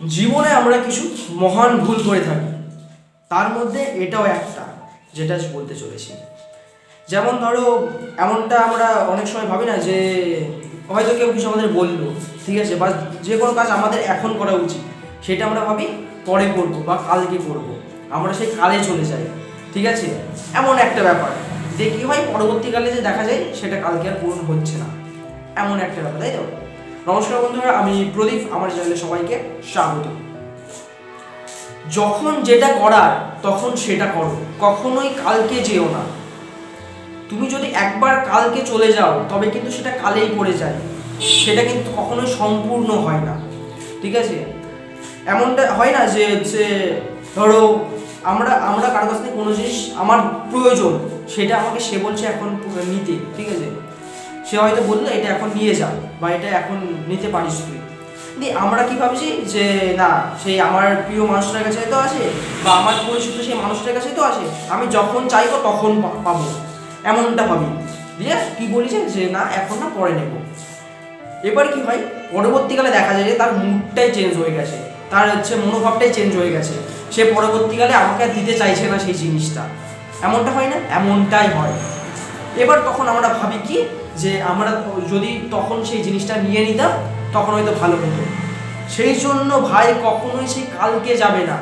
জীবনে আমরা কিছু মহান ভুল করে থাকি। তার মধ্যে এটাও একটা, যেটা বলতে চলেছি। যেমন ধরো, এমনটা আমরা অনেক সময় ভাবি না যে, হয়তো কেউ কিছু আমাদের বলল, ঠিক আছে, বা যে কোনো কাজ আমাদের এখন করা উচিত, সেটা আমরা ভাবি পরে করব বা কালকে করব। আমরা সেই কালে চলে যাই, ঠিক আছে? এমন একটা ব্যাপার। কী হয়, পরবর্তীকালে যে দেখা যায়, সেটা কালকে আর পূরণ হচ্ছে না। এমন একটা ব্যাপার, তাই তো? নমস্কার বন্ধুরা, আমি প্রদীপ, আমার চ্যানেলে সবাইকে স্বাগত। যখন যেটা করার, তখন সেটা করো। কখনোই কালকে যেও না। তুমি যদি একবার কালকে চলে যাও, তবে কিন্তু সেটা কালেই পড়ে যায়। সেটা কিন্তু কখনোই সম্পূর্ণ হয় না। ঠিক আছে? এমনটা হয় না যে হচ্ছে ধরো, আমরা আমরা কারও কাছ থেকে কোনো জিনিস, আমার প্রয়োজন, সেটা আমাকে সে বলছে এখন নিতে। ঠিক আছে? সে হয়তো বলল, এটা এখন নিয়ে যা বা এটা এখন নিতে পারিস তুই। দিয়ে আমরা কি ভাবছি যে, না, সেই আমার প্রিয় মানুষটার কাছে তো আসে বা আমার পরিচিত সেই মানুষটার কাছে তো আসে আমি যখন চাইব তখন পাবো। এমনটা ভাবি। দিয়ে কি বলেছে যে না, এখন না, পরে নেব। এবার কি হয়, পরবর্তীকালে দেখা যায় যে তার মুডটাই চেঞ্জ হয়ে গেছে। তার হচ্ছে মনোভাবটাই চেঞ্জ হয়ে গেছে। সে পরবর্তীকালে আমাকে আর দিতে চাইছে না সেই জিনিসটা। এমনটা হয় না? এমনটাই হয়। এবার তখন আমরা ভাবি কি যে আমরা যদি তখন সেই জিনিসটা নিয়ে নিতাম, তখন হয়তো ভালো হতো। সেই জন্য ভাই কখনোই সেই কালকে যাবে না।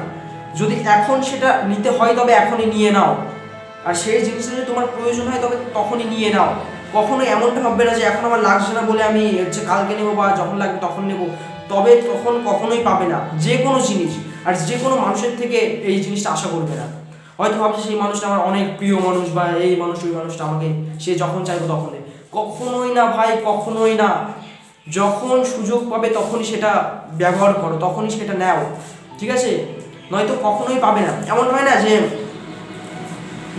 যদি এখন সেটা নিতে হয় তবে এখনই নিয়ে নাও। আর সেই জিনিসটা যদি তোমার প্রয়োজন হয় তবে তখনই নিয়ে নাও। কখনো এমনটা ভাববে না যে এখন আমার লাগছে না বলে আমি হচ্ছে কালকে নেব বা যখন লাগবে তখন নেব। তবে তখন কখনোই পাবে না। যে কোনো জিনিস। আর যে কোনো মানুষের থেকে এই জিনিসটা আশা করবে না। হয়তো ভাবছে সেই মানুষটা আমার অনেক প্রিয় মানুষ বা এই মানুষ, ওই মানুষটা আমাকে, সে যখন চাইবে তখন কখনোই না ভাই, কখনোই না। যখন সুযোগ পাবে তখনই সেটা ব্যবহার করো, তখনই সেটা নাও, ঠিক আছে? নয়তো কখনোই পাবে না। এমন হয় না যে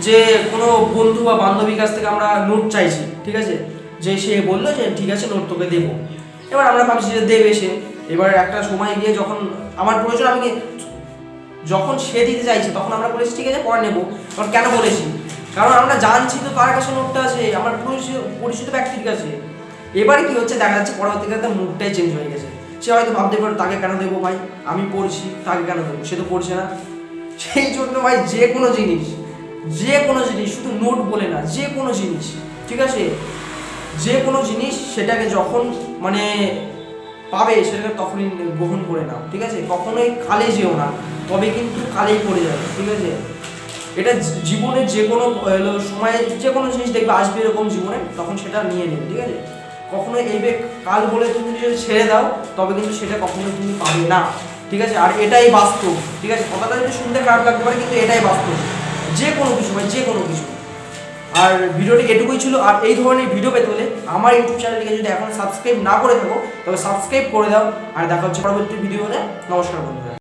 যে কোনো বন্ধু বা বান্ধবীর কাছ থেকে আমরা নোট চাইছি, ঠিক আছে? যে সে বলল যে, ঠিক আছে, নোট তোকে দেবো। এবার আমরা ভাবছি যে দেবে সে। এবার একটা সময় গিয়ে যখন আমার প্রয়োজন, আমি যখন সে দিতে চাইছে, তখন আমরা বলেছি, ঠিক আছে, পরে নেব। কারণ কেন বলেছি? কারণ আমরা জানছি তো তার কাছে নোটটা আছে, আমার পরিচিত পরিচিত ব্যক্তির কাছে। এবারে কি হচ্ছে, দেখা যাচ্ছে পরবর্তীকালে তার মুডটাই চেঞ্জ হয়ে গেছে। সে হয়তো ভাবতে পারে, তাকে কেন দেবো ভাই? আমি পড়ছি, তাকে কেন দেবো? সে তো পড়ছে না। সেই জন্য ভাই, যে কোনো জিনিস, যে কোনো জিনিস, শুধু নোট বলে না, যে কোনো জিনিস, ঠিক আছে? যে কোনো জিনিস সেটাকে যখন মানে পাবে, সেটাকে তখনই গ্রহণ করে নাও, ঠিক আছে? কখনোই কালে যেও না, তবে কিন্তু কালেই পড়ে যাবে, ঠিক আছে? এটা জী- জীবনের যে কোনো হলো সময়ে যে কোনো জিনিস দেখবে, আসবে এরকম জীবনে, তখন সেটা নিয়ে নেবে, ঠিক আছে? কখনোই এই বে কাল বলে তুমি যদি ছেড়ে দাও, তবে কিন্তু সেটা কখনোই তুমি পাবে না, ঠিক আছে? আর এটাই বাস্তব, ঠিক আছে? কথাটা যদি শুনতে খারাপ লাগতে পারে, কিন্তু এটাই বাস্তব। যে কোনো কিছু ভাই যে কোনো কিছু। আর ভিডিওটি এটুকুই ছিল, আর এই ধরনের ভিডিও পেতে হলে আমার ইউটিউব চ্যানেলটিকে যদি এখন সাবস্ক্রাইব না করে থাকো, তবে সাবস্ক্রাইব করে দাও, আর দেখা হচ্ছে পরবর্তী ভিডিওতে। নমস্কার বন্ধুরা।